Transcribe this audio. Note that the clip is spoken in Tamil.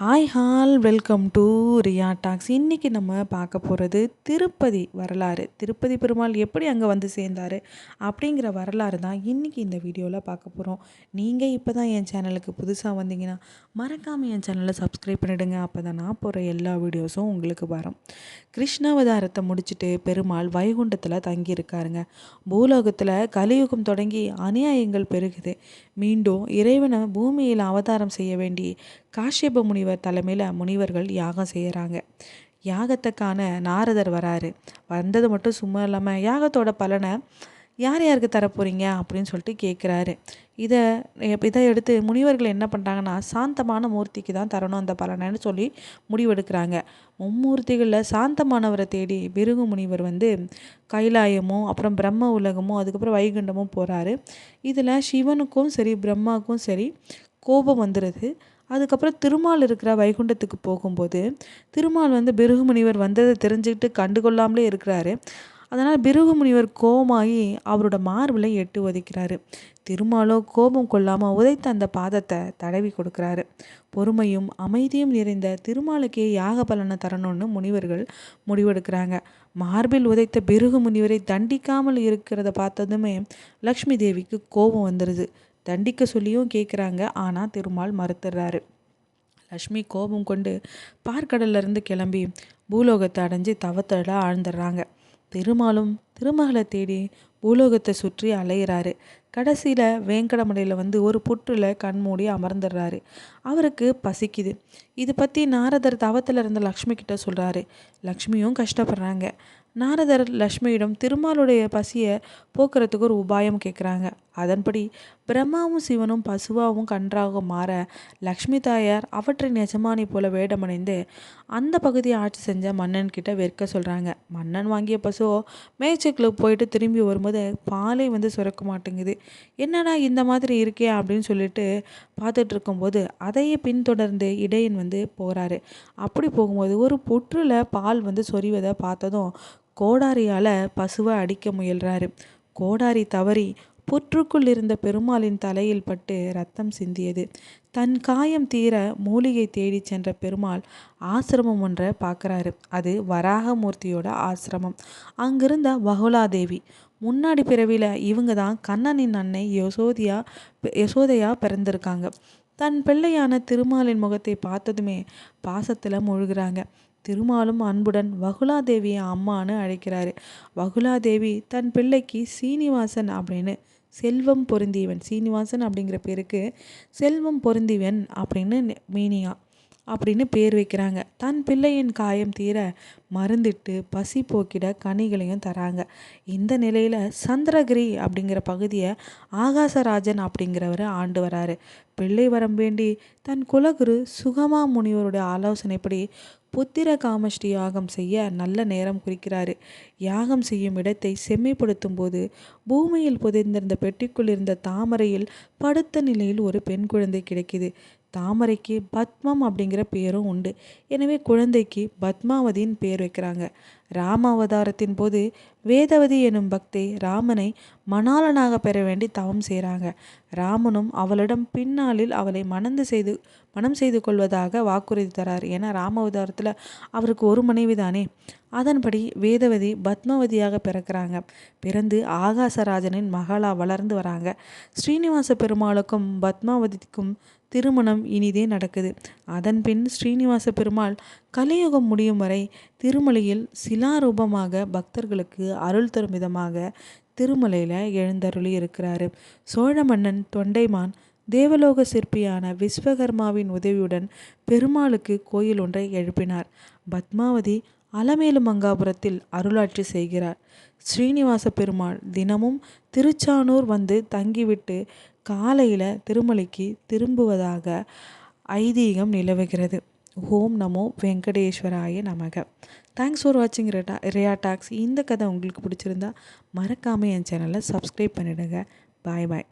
Hi all welcome to Riya talks இன்றைக்கி நம்ம பார்க்க போகிறது திருப்பதி வரலாறு. திருப்பதி பெருமாள் எப்படி அங்கே வந்து சேர்ந்தார் அப்படிங்கிற வரலாறு தான் இன்றைக்கி இந்த வீடியோவில் பார்க்க போகிறோம் நீங்கள் இப்போ தான் என் சேனலுக்கு புதுசாக வந்தீங்கன்னா மறக்காமல் என் சேனலை சப்ஸ்கிரைப் பண்ணிவிடுங்க அப்போ தான் நான் போகிற எல்லா வீடியோஸும் உங்களுக்கு வரும். கிருஷ்ணாவதாரத்தை முடிச்சுட்டு பெருமாள் வைகுண்டத்தில் தங்கியிருக்காருங்க. பூலோகத்தில் கலியுகம் தொடங்கி அநியாயங்கள் பெருகுது. மீண்டும் இறைவனை பூமியில் அவதாரம் செய்ய வேண்டி காஷ்யப முனிவர் தலைமையில் முனிவர்கள் யாகம் செய்கிறாங்க யாகத்துக்கான நாரதர் வராரு. வந்தது மட்டும் சும்மா இல்லாமல் யாகத்தோட பலனை யார் யாருக்கு தரப்போகிறீங்க அப்படின்னு சொல்லிட்டு கேட்குறாரு இதை இதை எடுத்து முனிவர்கள் என்ன பண்ணுறாங்கன்னா சாந்தமான மூர்த்திக்கு தான் தரணும் அந்த பலனைன்னு சொல்லி முடிவெடுக்கிறாங்க. மும்மூர்த்திகளில் சாந்தமானவரை தேடி பிருகு முனிவர் வந்து கைலாயமும் அப்புறம் பிரம்ம உலகமும் அதுக்கப்புறம் வைகுண்டமும் போகிறாரு இதில் சிவனுக்கும் சரி பிரம்மாவுக்கும் சரி கோபம் வந்துடுது அதுக்கப்புறம் திருமால் இருக்கிற வைகுண்டத்துக்கு போகும்போது திருமால் வந்து பிருகு முனிவர் வந்ததை தெரிஞ்சுக்கிட்டு கண்டுகொள்ளாமலே இருக்கிறாரு. அதனால் பிருகு முனிவர் கோபமாகி அவரோட மார்பில் எட்டு உதைக்கிறாரு திருமாலோ கோபம் கொள்ளாமல் உதைத்த அந்த பாதத்தை தடவி கொடுக்குறாரு. பொறுமையும் அமைதியும் நிறைந்த திருமாலுக்கே யாக பலனை தரணும்னு முனிவர்கள் முடிவெடுக்கிறாங்க. மார்பில் உதைத்த பிருகு முனிவரை தண்டிக்காமல் இருக்கிறத பார்த்ததுமே லக்ஷ்மி தேவிக்கு கோபம் வந்துடுது தண்டிக்க சொல்லியும் கேட்குறாங்க ஆனால் திருமால் மறுத்துடுறாரு லக்ஷ்மி கோபம் கொண்டு பார்க்கடல்லேருந்து கிளம்பி பூலோகத்தை அடைஞ்சு தவத்தோட ஆழ்ந்துடுறாங்க. திருமாலும் திருமகளை தேடி பூலோகத்தை சுற்றி அலையிறாரு. கடைசியில் வேங்கடமலையில் வந்து ஒரு புற்றில் கண்மூடி அமர்ந்துடுறாரு. அவருக்கு பசிக்குது. இது பற்றி நாரதர் தவத்தில் இருந்த லக்ஷ்மி கிட்ட சொல்கிறாரு லக்ஷ்மியும் கஷ்டப்படுறாங்க. நாரதர் லக்ஷ்மியிடம் திருமாலுடைய பசியை போக்குறதுக்கு ஒரு உபாயம் கேட்குறாங்க. அதன்படி பிரம்மாவும் சிவனும் பசுவாவும் கன்றாக மாற லக்ஷ்மி தாயார் அவற்றின் எஜமானி போல வேடமடைந்து அந்த பகுதியை ஆட்சி செஞ்ச மன்னன் கிட்ட விற்க சொல்கிறாங்க மன்னன் வாங்கிய பசுவோ மேய்ச்சலுக்கு போயிட்டு திரும்பி வரும்போது பாலை வந்து சுரக்க மாட்டேங்குது. என்னடா இந்த மாதிரி இருக்கே அப்படின்னு சொல்லிட்டு பார்த்துட்டு இருக்கும்போது அதையே பின்தொடர்ந்து இடையன் வந்து போகிறாரு அப்படி போகும்போது ஒரு புற்றில் பால் வந்து சொறிவதை பார்த்ததும் கோடாரியால் பசுவை அடிக்க முயல்றாரு. கோடாரி தவறி புற்றுக்குள் இருந்த பெருமாளின் தலையில் பட்டு ரத்தம் சிந்தியது. தன் காயம் தீர மூலிகை தேடி சென்ற பெருமாள் ஆசிரமம் ஒன்றை பார்க்குறாரு. அது வராகமூர்த்தியோட ஆசிரமம். அங்கிருந்த வகுலாதேவி. முன்னாடி பிறவியில் இவங்க தான் கண்ணனின் அன்னை யசோதியா யசோதையா பிறந்திருக்காங்க. தன் பிள்ளையான திருமாலின் முகத்தை பார்த்ததுமே பாசத்தில் முழுகிறாங்க. திருமாலும் அன்புடன் வகுலாதேவியை அம்மானு அழைக்கிறாரு. வகுலாதேவி தன் பிள்ளைக்கு சீனிவாசன் அப்படின்னு செல்வம் பொருந்தியவன். சீனிவாசன் அப்படிங்கிற பேருக்கு செல்வம் பொருந்திவன் அப்படின்னு மீனியா அப்படின்னு பேர் வைக்கிறாங்க. தன் பிள்ளையின் காயம் தீர மருந்திட்டு பசி போக்கிட கனிகளையும் தராங்க. இந்த நிலையில் சந்திரகிரி அப்படிங்கிற பகுதியை ஆகாசராஜன் அப்படிங்கிறவர் ஆண்டு வராரு. பிள்ளை வரம் வேண்டி தன் குலகுரு சுகமா முனிவருடைய ஆலோசனைப்படி புத்திர காமஷ்டி யாகம் செய்ய நல்ல நேரம் குறிக்கிறாரு. யாகம் செய்யும் இடத்தை செம்மைப்படுத்தும் போது பூமியில் புதைந்திருந்த பெட்டிக்குள் இருந்த தாமரையில் படுத்த நிலையில் ஒரு பெண் குழந்தை கிடைக்கிது. தாமரைக்கு பத்மம் அப்படிங்கிற பேரும் உண்டு. எனவே குழந்தைக்கு பத்மாவதியின் பேர் வைக்கிறாங்க. ராம அவதாரத்தின் போது வேதவதி எனும் பக்தை ராமனை மணாளனாக பெற வேண்டி தவம் செய்கிறாங்க ராமனும் அவளிடம் பின்னாளில் அவளை மணந்து செய்து மனம் செய்து கொள்வதாக வாக்குறுதி தரார். ஏன்னா ராம அவதாரத்தில் அவருக்கு ஒரு மனைவி தானே அதன்படி வேதவதி பத்மவதியாக பிறக்கிறாங்க. பிறந்து ஆகாசராஜனின் மகளாக வளர்ந்து வராங்க. ஸ்ரீனிவாச பெருமாளுக்கும் பத்மாவதிக்கும் திருமணம் இனிதே நடக்குது. அதன்பின் ஸ்ரீனிவாச பெருமாள் கலியுகம் முடியும் வரை திருமலையில் சிலாரூபமாக பக்தர்களுக்கு அருள் தரும் விதமாக திருமலையில் எழுந்தருளி இருக்கிறாரு. சோழ மன்னன் தொண்டைமான் தேவலோக சிற்பியான விஸ்வகர்மாவின் உதவியுடன் பெருமாளுக்கு கோயில் ஒன்றை எழுப்பினார். பத்மாவதி அலமேலு மங்காபுரத்தில் அருளாட்சி செய்கிறார். ஸ்ரீனிவாச பெருமாள் தினமும் திருச்சானூர் வந்து தங்கிவிட்டு காலையில் திருமலைக்கு திரும்புவதாக ஐதீகம் நிலவுகிறது. ஓம் நமோ வெங்கடேஸ்வராய நமக. தேங்க்ஸ் ஃபார் வாட்சிங் ரெட்டா ரியா டாக்ஸ் இந்த கதை உங்களுக்கு பிடிச்சிருந்தா மறக்காமல் என் சேனலை சப்ஸ்கிரைப் பண்ணிவிடுங்க பாய் பாய்